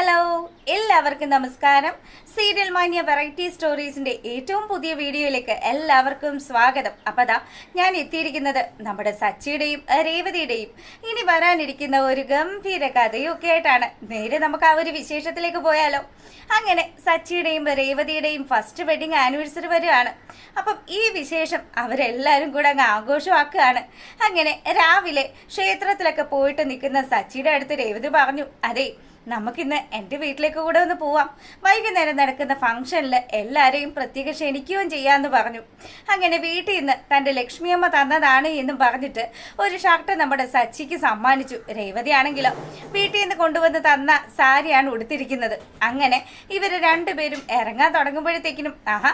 Hello എല്ലാവർക്കും നമസ്കാരം. Serial മാന്യ വെറൈറ്റി സ്റ്റോറീസിന്റെ ഏറ്റവും പുതിയ വീഡിയോയിലേക്ക് എല്ലാവർക്കും സ്വാഗതം. അപ്പൊ അതാ ഞാൻ എത്തിയിരിക്കുന്നത് നമ്മുടെ സച്ചിയുടെയും രേവതിയുടെയും ഇനി വരാനിരിക്കുന്ന ഒരു ഗംഭീര കഥയും ഒക്കെ ആയിട്ടാണ് നേരെ നമുക്ക് ആ ഒരു വിശേഷത്തിലേക്ക് പോയാലോ. അങ്ങനെ സച്ചിയുടെയും രേവതിയുടെയും ഫസ്റ്റ് വെഡിങ് ആനിവേഴ്സറി വരുവാണ്. അപ്പം ഈ വിശേഷം അവരെല്ലാവരും കൂടെ അങ്ങ് ആഘോഷമാക്കുകയാണ്. അങ്ങനെ രാവിലെ ക്ഷേത്രത്തിലൊക്കെ പോയിട്ട് നിൽക്കുന്ന സച്ചിയുടെ അടുത്ത് രേവതി പറഞ്ഞു അതെ നമുക്കിന്ന് എന്റെ വീട്ടിലേക്ക് കൂടെ ഒന്ന് പോവാം. വൈകുന്നേരം നടക്കുന്ന ഫംഗ്ഷനിൽ എല്ലാവരെയും പ്രത്യേകം ക്ഷണിക്കുകയും ചെയ്യാമെന്ന് പറഞ്ഞു. അങ്ങനെ വീട്ടിൽ നിന്ന് തന്റെ ലക്ഷ്മിയമ്മ തന്നതാണ് എന്നും പറഞ്ഞിട്ട് ഒരു ഷർട്ട് നമ്മുടെ സച്ചിക്ക് സമ്മാനിച്ചു രേവതി ആണെങ്കിലോ. വീട്ടിൽ നിന്ന് കൊണ്ടുവന്ന് തന്ന സാരിയാണ് ഉടുത്തിരിക്കുന്നത്. അങ്ങനെ ഇവർ രണ്ടുപേരും ഇറങ്ങാൻ തുടങ്ങുമ്പോഴത്തേക്കിനും ആഹാ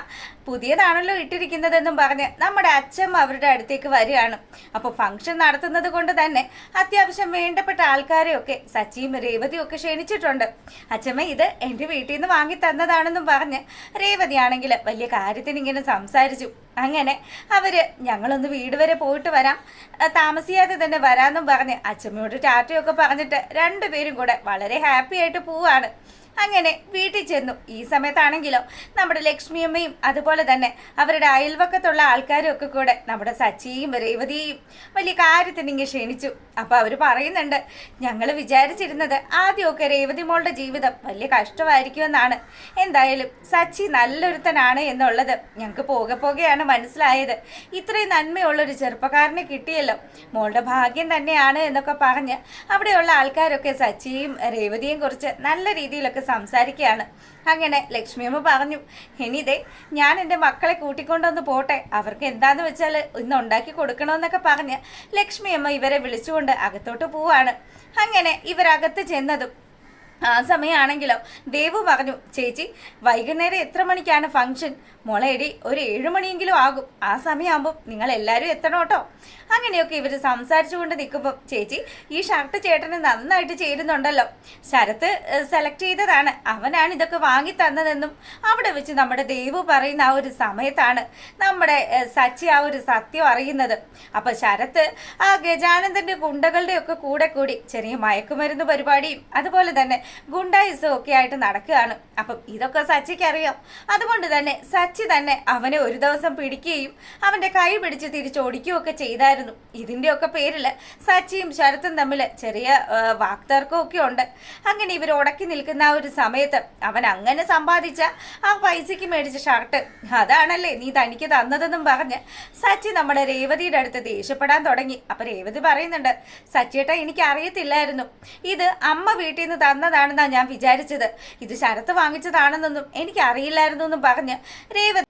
പുതിയതാണല്ലോ ഇട്ടിരിക്കുന്നതെന്നും പറഞ്ഞ് നമ്മുടെ അച്ഛമ്മ അവരുടെ അടുത്തേക്ക് വരികയാണ്. അപ്പോൾ ഫംഗ്ഷൻ നടത്തുന്നത് കൊണ്ട് തന്നെ അത്യാവശ്യം വേണ്ടപ്പെട്ട ആൾക്കാരെയൊക്കെ സച്ചിയും രേവതിയും ഒക്കെ ക്ഷണിച്ചിട്ടുണ്ട് അച്ഛമ്മ ഇത് എന്റെ വീട്ടിൽ നിന്ന് വാങ്ങി തന്നതാണെന്നും പറഞ്ഞ് രേവതിയാണെങ്കിൽ വലിയ കാര്യത്തിന് ഇങ്ങനെ സംസാരിച്ചു. അങ്ങനെ അവർ ഞങ്ങളൊന്ന് വീട് വരെ പോയിട്ട് വരാം. താമസിയാതെ തന്നെ വരാമെന്നും പറഞ്ഞ് അച്ഛമ്മയോട് ടാറ്റയൊക്കെ പറഞ്ഞിട്ട് രണ്ടുപേരും കൂടെ വളരെ ഹാപ്പി ആയിട്ട് പോവാണ്. അങ്ങനെ വീട്ടിൽ ചെന്നു. ഈ സമയത്താണെങ്കിലോ നമ്മുടെ ലക്ഷ്മിയമ്മയും അതുപോലെ തന്നെ അവരുടെ അയൽവക്കത്തുള്ള ആൾക്കാരും ഒക്കെ കൂടെ നമ്മുടെ സച്ചിയും രേവതിയും വലിയ കാര്യത്തിന് ഇങ്ങനെ ക്ഷണിച്ചു. അപ്പോൾ അവർ പറയുന്നുണ്ട് ഞങ്ങൾ വിചാരിച്ചിരുന്നത് ആദ്യമൊക്കെ രേവതി മോളുടെ ജീവിതം വലിയ കഷ്ടമായിരിക്കുമെന്നാണ്. എന്തായാലും സച്ചി നല്ലൊരുത്തനാണ് എന്നുള്ളത് ഞങ്ങൾക്ക് പോകെ പോകെയാണ് മനസ്സിലായത്. ഇത്രയും നന്മയുള്ളൊരു ചെറുപ്പക്കാരനെ കിട്ടിയല്ലോ. മോളുടെ ഭാഗ്യം തന്നെയാണ് എന്നൊക്കെ പറഞ്ഞ് അവിടെയുള്ള ആൾക്കാരൊക്കെ സച്ചിയും രേവതിയും കുറിച്ച് നല്ല രീതിയിലൊക്കെ സംസാരിക്കുകയാണ് അങ്ങനെ ലക്ഷ്മിയമ്മ പറഞ്ഞു ഇനിതേ ഞാൻ എന്റെ മക്കളെ കൂട്ടിക്കൊണ്ടൊന്ന് പോട്ടെ. അവർക്ക് എന്താന്ന് വെച്ചാൽ ഇന്ന് ഉണ്ടാക്കി കൊടുക്കണമെന്നൊക്കെ പറഞ്ഞ് ലക്ഷ്മിയമ്മ ഇവരെ വിളിച്ചുകൊണ്ട് അകത്തോട്ട് പോവാണ്. അങ്ങനെ ഇവരകത്ത് ചെന്നതും ആ സമയമാണെങ്കിലോ ദേവു പറഞ്ഞു ചേച്ചി വൈകുന്നേരം എത്ര മണിക്കാണ് ഫംഗ്ഷൻ? മുളയടി ഒരു ഏഴു മണിയെങ്കിലും ആകും. ആ സമയമാകുമ്പോൾ നിങ്ങൾ എല്ലാവരും എത്തണം കേട്ടോ. അങ്ങനെയൊക്കെ ഇവർ സംസാരിച്ചുകൊണ്ട് നിൽക്കുമ്പോൾ ചേച്ചി ഈ ഷർട്ട് ചേട്ടന് നന്നായിട്ട് ചേരുന്നുണ്ടല്ലോ. ശരത്ത് സെലക്ട് ചെയ്തതാണ്. അവനാണ് ഇതൊക്കെ വാങ്ങി തന്നതെന്നും അവിടെ വെച്ച് നമ്മുടെ ദേവു പറയുന്ന ആ ഒരു സമയത്താണ് നമ്മുടെ സച്ചി ആ ഒരു സത്യം അറിയുന്നത്. അപ്പൊ ശരത്ത് ആ ഗജാനന്ദന്റെ ഗുണ്ടകളുടെയൊക്കെ കൂടെ കൂടി ചെറിയ മയക്കുമരുന്ന് പരിപാടിയും അതുപോലെ തന്നെ ഗുണ്ടായുസും ഒക്കെ ആയിട്ട് നടക്കുകയാണ്. അപ്പം ഇതൊക്കെ സച്ചിക്ക് അറിയാം അതുകൊണ്ട് തന്നെ സച്ചി തന്നെ അവനെ ഒരു ദിവസം പിടിക്കുകയും അവന്റെ കൈ പിടിച്ച് തിരിച്ചോടിക്കുകയും ഒക്കെ ചെയ്തായിരുന്നു. ഇതിന്റെ ഒക്കെ പേരിൽ സച്ചിയും ശരത്തും തമ്മിൽ ചെറിയ വാക്തർക്കമൊക്കെ ഉണ്ട്. അങ്ങനെ ഇവർ ഉടക്കി നിൽക്കുന്ന ആ ഒരു സമയത്ത് അവൻ അങ്ങനെ സമ്പാദിച്ച ആ പൈസയ്ക്ക് മേടിച്ച ഷർട്ട് അതാണല്ലേ നീ തനിക്ക് തന്നതെന്നും പറഞ്ഞ് സച്ചി നമ്മുടെ രേവതിയുടെ അടുത്ത് ദേഷ്യപ്പെടാൻ തുടങ്ങി. അപ്പൊ രേവതി പറയുന്നുണ്ട് സച്ചിയേട്ടാ എനിക്ക് അറിയത്തില്ലായിരുന്നു ഇത് അമ്മ വീട്ടിൽ നിന്ന് തന്നതാണെന്നാ ഞാൻ വിചാരിച്ചത്. ഇത് ശരത്ത് വാങ്ങിച്ചതാണെന്നൊന്നും എനിക്ക് അറിയില്ലായിരുന്നു എന്നും പറഞ്ഞ് രേവതി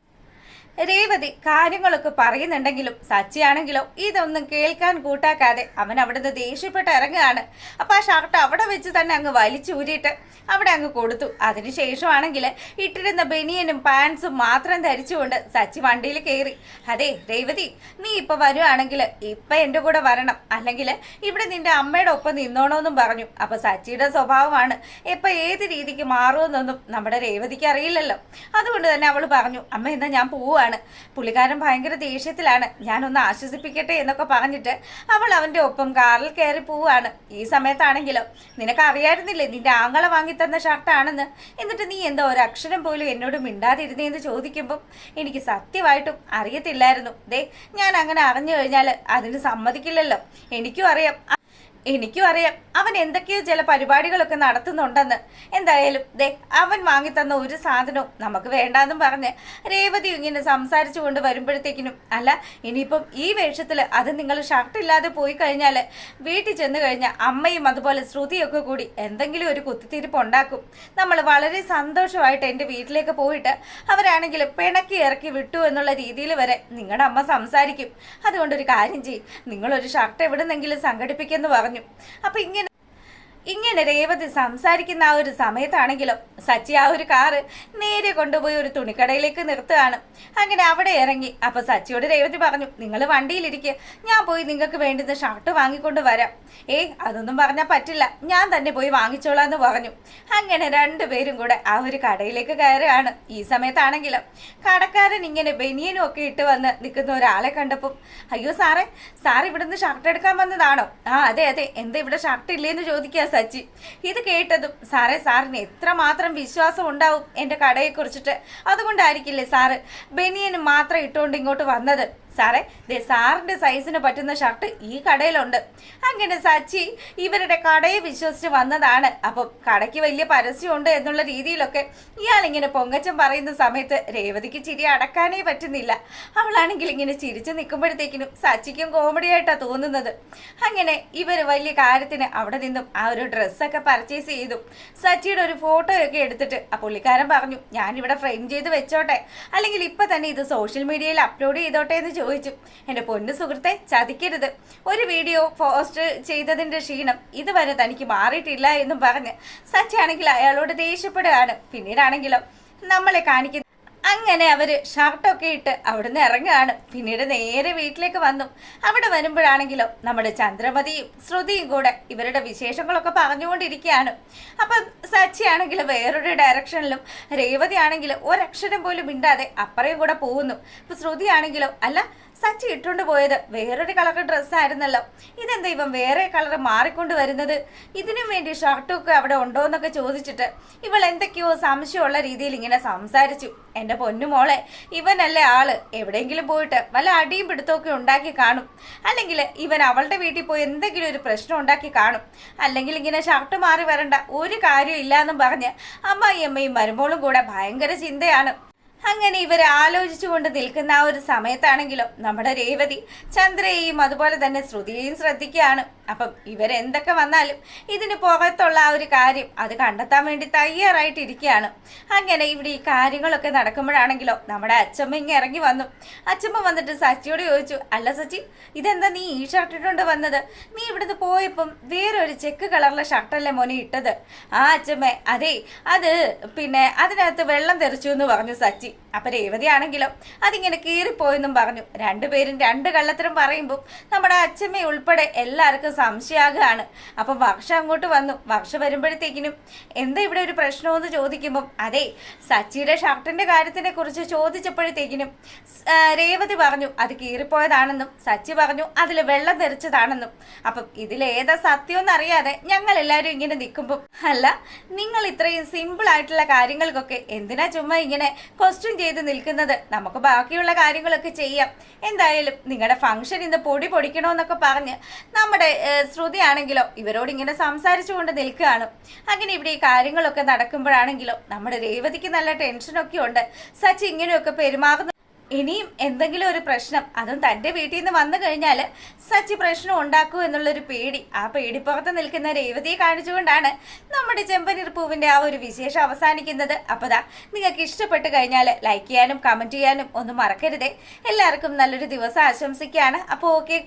രേവതി കാര്യങ്ങളൊക്കെ പറയുന്നുണ്ടെങ്കിലും സച്ചിയാണെങ്കിലോ ഇതൊന്നും കേൾക്കാൻ കൂട്ടാക്കാതെ അവൻ അവിടുന്ന് ദേഷ്യപ്പെട്ട് ഇറങ്ങുകയാണ്. അപ്പൊ ആ ഷർട്ട് അവിടെ വെച്ച് തന്നെ അങ്ങ് വലിച്ചൂരിയിട്ട് അവിടെ അങ്ങ് കൊടുത്തു. അതിനുശേഷമാണെങ്കിൽ ഇട്ടിരുന്ന ബനിയനും പാൻസും മാത്രം ധരിച്ചുകൊണ്ട് സച്ചി വണ്ടിയിൽ കയറി. അതെ രേവതി നീ ഇപ്പൊ വരുവാണെങ്കിൽ ഇപ്പൊ എന്റെ കൂടെ വരണം. അല്ലെങ്കിൽ ഇവിടെ നിന്റെ അമ്മയുടെ ഒപ്പം നിന്നോണോന്നും പറഞ്ഞു. അപ്പൊ സച്ചിയുടെ സ്വഭാവമാണ് ഇപ്പൊ ഏത് രീതിക്ക് മാറുമെന്നൊന്നും നമ്മുടെ രേവതിക്ക് അറിയില്ലല്ലോ. അതുകൊണ്ട് തന്നെ അവൾ പറഞ്ഞു അമ്മ എന്നാ ഞാൻ പോവാണ് പുള്ളിക്കാരൻ ഭയങ്കര ദേഷ്യത്തിലാണ്. ഞാനൊന്ന് ആശ്വസിപ്പിക്കട്ടെ എന്നൊക്കെ പറഞ്ഞിട്ട് അവൾ അവന്റെ ഒപ്പം കാറിൽ കയറി പോവാണ് ഈ സമയത്താണെങ്കിലും? നിനക്ക് അറിയായിരുന്നില്ലേ നിന്റെ ആങ്ങളെ വാങ്ങി തന്ന ഷർട്ടാണെന്ന്? എന്നിട്ട് നീ എന്താ ഒരു അക്ഷരം പോലും എന്നോട് മിണ്ടാതിരുന്നേന്ന് ചോദിക്കുമ്പം എനിക്ക് സത്യമായിട്ടും അറിയത്തില്ലായിരുന്നു. ദേ ഞാൻ അങ്ങനെ അറിഞ്ഞു കഴിഞ്ഞാൽ അതിന് സമ്മതിക്കില്ലല്ലോ. എനിക്കും അറിയാം എനിക്കും അറിയാം. അവൻ എന്തൊക്കെയോ ചില പരിപാടികളൊക്കെ നടത്തുന്നുണ്ടെന്ന്. എന്തായാലും ദേ അവൻ വാങ്ങിത്തന്ന ഒരു സാധനവും നമുക്ക് വേണ്ടാന്നും പറഞ്ഞ് രേവതി ഇങ്ങനെ സംസാരിച്ചു കൊണ്ട് വരുമ്പോഴത്തേക്കിനും അല്ല ഇനിയിപ്പം ഈ വേഷത്തിൽ അത് നിങ്ങൾ ഷർട്ട് ഇല്ലാതെ പോയി കഴിഞ്ഞാൽ വീട്ടിൽ ചെന്ന് കഴിഞ്ഞാൽ അമ്മയും അതുപോലെ ശ്രുതിയൊക്കെ കൂടി എന്തെങ്കിലും ഒരു കുത്തിത്തിരിപ്പ് ഉണ്ടാക്കും. നമ്മൾ വളരെ സന്തോഷമായിട്ട് എന്റെ വീട്ടിലേക്ക് പോയിട്ട് അവരാണെങ്കിൽ പിണക്കി ഇറക്കി വിട്ടു എന്നുള്ള രീതിയിൽ വരെ നിങ്ങളുടെ അമ്മ സംസാരിക്കും. അതുകൊണ്ടൊരു കാര്യം ചെയ്യും. നിങ്ങളൊരു ഷർട്ട് എവിടുന്നെങ്കിലും സംഘടിപ്പിക്കുമെന്ന് പറഞ്ഞു അപ്പൊ ഇങ്ങനെ ഇങ്ങനെ രേവതി സംസാരിക്കുന്ന ആ ഒരു സമയത്താണെങ്കിലും സച്ചി ആ ഒരു കാറ് നേരെ കൊണ്ടുപോയി ഒരു തുണിക്കടയിലേക്ക് നിർത്തുകയാണ്. അങ്ങനെ അവിടെ ഇറങ്ങി. അപ്പൊ സച്ചിയോട് രേവതി പറഞ്ഞു നിങ്ങൾ വണ്ടിയിലിരിക്കുക ഞാൻ പോയി നിങ്ങൾക്ക് വേണ്ടുന്ന ഷർട്ട് വാങ്ങിക്കൊണ്ട് വരാം. ഏ അതൊന്നും പറഞ്ഞാൽ പറ്റില്ല. ഞാൻ തന്നെ പോയി വാങ്ങിച്ചോളാം എന്ന് പറഞ്ഞു. അങ്ങനെ രണ്ടുപേരും കൂടെ ആ ഒരു കടയിലേക്ക് കയറുകയാണ് ഈ സമയത്താണെങ്കിലും. കടക്കാരൻ ഇങ്ങനെ ബനിയനും ഒക്കെ ഇട്ട് വന്ന് നിൽക്കുന്ന ഒരാളെ കണ്ടപ്പം അയ്യോ സാറേ സാർ ഇവിടുന്ന് ഷർട്ട് എടുക്കാൻ വന്നതാണോ? ആ അതെ അതെ. എന്താ ഇവിടെ ഷർട്ട് ഇല്ലേന്ന് ചോദിക്കുക സച്ചി. ഇത് കേട്ടതും സാറേ സാറിന് എത്രമാത്രം വിശ്വാസം ഉണ്ടാവും എന്റെ കടയെ കുറിച്ചിട്ട് അതുകൊണ്ടായിരിക്കില്ലേ സാറ് ബനിയന് മാത്രം ഇട്ടുകൊണ്ട് ഇങ്ങോട്ട് വന്നത്? സാറേ ദേ സാറിന്റെ സൈസിന് പറ്റുന്ന ഷർട്ട് ഈ കടയിലുണ്ട്. അങ്ങനെ സച്ചി ഇവരുടെ കടയെ വിശ്വസിച്ച് വന്നതാണ്. അപ്പം കടയ്ക്ക് വലിയ പരസ്യമുണ്ട് എന്നുള്ള രീതിയിലൊക്കെ ഇയാൾ ഇങ്ങനെ പൊങ്ങച്ചം പറയുന്ന സമയത്ത് രേവതിക്ക് ചിരി അടക്കാനേ പറ്റുന്നില്ല. അവളാണെങ്കിൽ ഇങ്ങനെ ചിരിച്ചു നിൽക്കുമ്പോഴത്തേക്കിനും സച്ചിക്കും കോമഡി ആയിട്ടാണ് തോന്നുന്നത്. അങ്ങനെ ഇവർ വലിയ കാര്യത്തിന് അവിടെ നിന്നും ആ ഒരു ഡ്രസ്സൊക്കെ പർച്ചേസ് ചെയ്തു. സച്ചിയുടെ ഒരു ഫോട്ടോയൊക്കെ എടുത്തിട്ട് ആ പുള്ളിക്കാരൻ പറഞ്ഞു ഞാനിവിടെ ഫ്രെയിം ചെയ്ത് വെച്ചോട്ടെ. അല്ലെങ്കിൽ ഇപ്പൊ തന്നെ ഇത് സോഷ്യൽ മീഡിയയിൽ അപ്ലോഡ് ചെയ്തോട്ടെ എന്ന് ചോദിച്ചു. എന്റെ പൊന്നു സുഹൃത്തെ ചതിക്കരുത്. ഒരു വീഡിയോ പോസ്റ്റ് ചെയ്തതിന്റെ ക്ഷീണം ഇതുവരെ തനിക്ക് മാറിയിട്ടില്ല എന്നും പറഞ്ഞ് സച്ചി ആണെങ്കിൽ അയാളോട് ദേഷ്യപ്പെടുകയാണ്. പിന്നീടാണെങ്കിലോ നമ്മളെ കാണിക്കുന്ന അങ്ങനെ അവർ ഷർട്ടൊക്കെ ഇട്ട് അവിടുന്ന് ഇറങ്ങുകയാണ്. പിന്നീട് നേരെ വീട്ടിലേക്ക് വന്നു. അവിടെ വരുമ്പോഴാണെങ്കിലോ നമ്മുടെ ചന്ദ്രമതിയും ശ്രുതിയും കൂടെ ഇവരുടെ വിശേഷങ്ങളൊക്കെ പറഞ്ഞുകൊണ്ടിരിക്കുകയാണ്. അപ്പം സച്ചിയാണെങ്കിൽ വേറൊരു ഡയറക്ഷനിലും രേവതി ആണെങ്കിൽ ഒരക്ഷരം പോലും മിണ്ടാതെ അപ്പറയും കൂടെ പോകുന്നു. ഇപ്പം ശ്രുതി ആണെങ്കിലോ അല്ല സച്ചി ഇട്ടുകൊണ്ട് പോയത് വേറൊരു കളർ ഡ്രസ്സായിരുന്നല്ലോ ഇതെന്താ ഇവൻ വേറെ കളർ മാറിക്കൊണ്ട് വരുന്നത്? ഇതിനും വേണ്ടി ഷർട്ടൊക്കെ അവിടെ ഉണ്ടോ എന്നൊക്കെ ചോദിച്ചിട്ട് ഇവൾ എന്തൊക്കെയോ സംശയമുള്ള രീതിയിൽ ഇങ്ങനെ സംസാരിച്ചു. എന്റെ പൊന്നുമോളെ ഇവനല്ലേ ആൾ. എവിടെയെങ്കിലും പോയിട്ട് വല്ല അടിയും പിടുത്തമൊക്കെ ഉണ്ടാക്കി കാണും. അല്ലെങ്കിൽ ഇവൻ അവളുടെ വീട്ടിൽ പോയി എന്തെങ്കിലും ഒരു പ്രശ്നം ഉണ്ടാക്കി കാണും. അല്ലെങ്കിൽ ഇങ്ങനെ ഷർട്ട് മാറി വരണ്ട. ഒരു കാര്യം ഇല്ലാന്നും പറഞ്ഞ് അമ്മായിയമ്മയും മരുമോളും കൂടെ ഭയങ്കര ചിന്തയാണ്. അങ്ങനെ ഇവർ ആലോചിച്ചുകൊണ്ട് നിൽക്കുന്ന ആ ഒരു സമയത്താണെങ്കിലും നമ്മുടെ രേവതി ചന്ദ്രയെയും അതുപോലെ തന്നെ ശ്രുതിയെയും ശ്രദ്ധിക്കുകയാണ്. അപ്പം ഇവരെന്തൊക്കെ വന്നാലും ഇതിന് പുറത്തുള്ള ആ ഒരു കാര്യം അത് കണ്ടെത്താൻ വേണ്ടി തയ്യാറായിട്ടിരിക്കുകയാണ്. അങ്ങനെ ഇവിടെ ഈ കാര്യങ്ങളൊക്കെ നടക്കുമ്പോഴാണെങ്കിലോ നമ്മുടെ അച്ഛമ്മ ഇങ്ങ് ഇറങ്ങി വന്നു. അച്ഛമ്മ വന്നിട്ട് സച്ചിയോട് ചോദിച്ചു അല്ല സച്ചി ഇതെന്താ നീ ഈ ഷർട്ട് ഇട്ടുകൊണ്ട് വന്നത്? നീ ഇവിടുന്ന് പോയപ്പം വേറൊരു ചെക്ക് കളറിലെ ഷർട്ടല്ലേ മോനെ ഇട്ടത്? ആ അച്ഛമ്മ അതെ അത് പിന്നെ അതിനകത്ത് വെള്ളം തെറിച്ചു എന്ന് പറഞ്ഞു സച്ചി. അപ്പൊ രേവതി ആണെങ്കിലോ അതിങ്ങനെ കീറിപ്പോയെന്നും പറഞ്ഞു. രണ്ടുപേരും രണ്ട് കള്ളത്തരം പറയുമ്പോൾ നമ്മുടെ അച്ഛമ്മ ഉൾപ്പെടെ എല്ലാവർക്കും സംശയമാകുകയാണ് അപ്പൊ വർഷ അങ്ങോട്ട് വന്നു. വർഷ വരുമ്പോഴത്തേക്കിനും എന്താ ഇവിടെ ഒരു പ്രശ്നമെന്ന് ചോദിക്കുമ്പോൾ അതെ സച്ചിയുടെ ഷർട്ടിന്റെ കാര്യത്തിനെ കുറിച്ച് ചോദിച്ചപ്പോഴത്തേക്കിനും രേവതി പറഞ്ഞു അത് കീറിപ്പോയതാണെന്നും സച്ചി പറഞ്ഞു അതിൽ വെള്ളം തെറിച്ചതാണെന്നും. അപ്പം ഇതിലേതാ സത്യം അറിയാതെ ഞങ്ങൾ എല്ലാവരും ഇങ്ങനെ നിൽക്കുമ്പം അല്ല നിങ്ങൾ ഇത്രയും സിമ്പിൾ ആയിട്ടുള്ള കാര്യങ്ങൾക്കൊക്കെ എന്തിനാ ചുമ്മാ ഇങ്ങനെ ക്വസ്റ്റ്യൻ ചെയ്ത് നിൽക്കുന്നത്. നമുക്ക് ബാക്കിയുള്ള കാര്യങ്ങളൊക്കെ ചെയ്യാം. എന്തായാലും നിങ്ങളുടെ ഫംഗ്ഷൻ ഇന്ന് പൊടി പൊടിക്കണമെന്നൊക്കെ പറഞ്ഞ് നമ്മുടെ ശ്രുതി ആണെങ്കിലോ ഇവരോട് ഇങ്ങനെ സംസാരിച്ചുകൊണ്ട് നിൽക്കുകയാണ്. അങ്ങനെ ഇവിടെ ഈ കാര്യങ്ങളൊക്കെ നടക്കുമ്പോഴാണെങ്കിലോ നമ്മുടെ രേവതിക്ക് നല്ല ടെൻഷനൊക്കെ ഉണ്ട്. സച്ചി ഇങ്ങനെയൊക്കെ പെരുമാറുന്ന ഇനിയും എന്തെങ്കിലും ഒരു പ്രശ്നം അതും തന്റെ വീട്ടിൽ നിന്ന് വന്നു കഴിഞ്ഞാൽ സച്ചി പ്രശ്നം ഉണ്ടാക്കൂ എന്നുള്ളൊരു പേടി. ആ പേടിപ്പുറത്ത് നിൽക്കുന്ന രേവതിയെ കാണിച്ചുകൊണ്ടാണ് നമ്മുടെ ചെമ്പനീർ പൂവിന്റെ ആ ഒരു വിശേഷം അവസാനിക്കുന്നത്. അപ്പോൾ ദാ നിങ്ങൾക്ക് ഇഷ്ടപ്പെട്ട് കഴിഞ്ഞാൽ ലൈക്ക് ചെയ്യാനും കമന്റ് ചെയ്യാനും ഒന്നും മറക്കരുതേ. എല്ലാവർക്കും നല്ലൊരു ദിവസം ആശംസിക്കുകയാണ്. അപ്പോൾ ഓക്കെ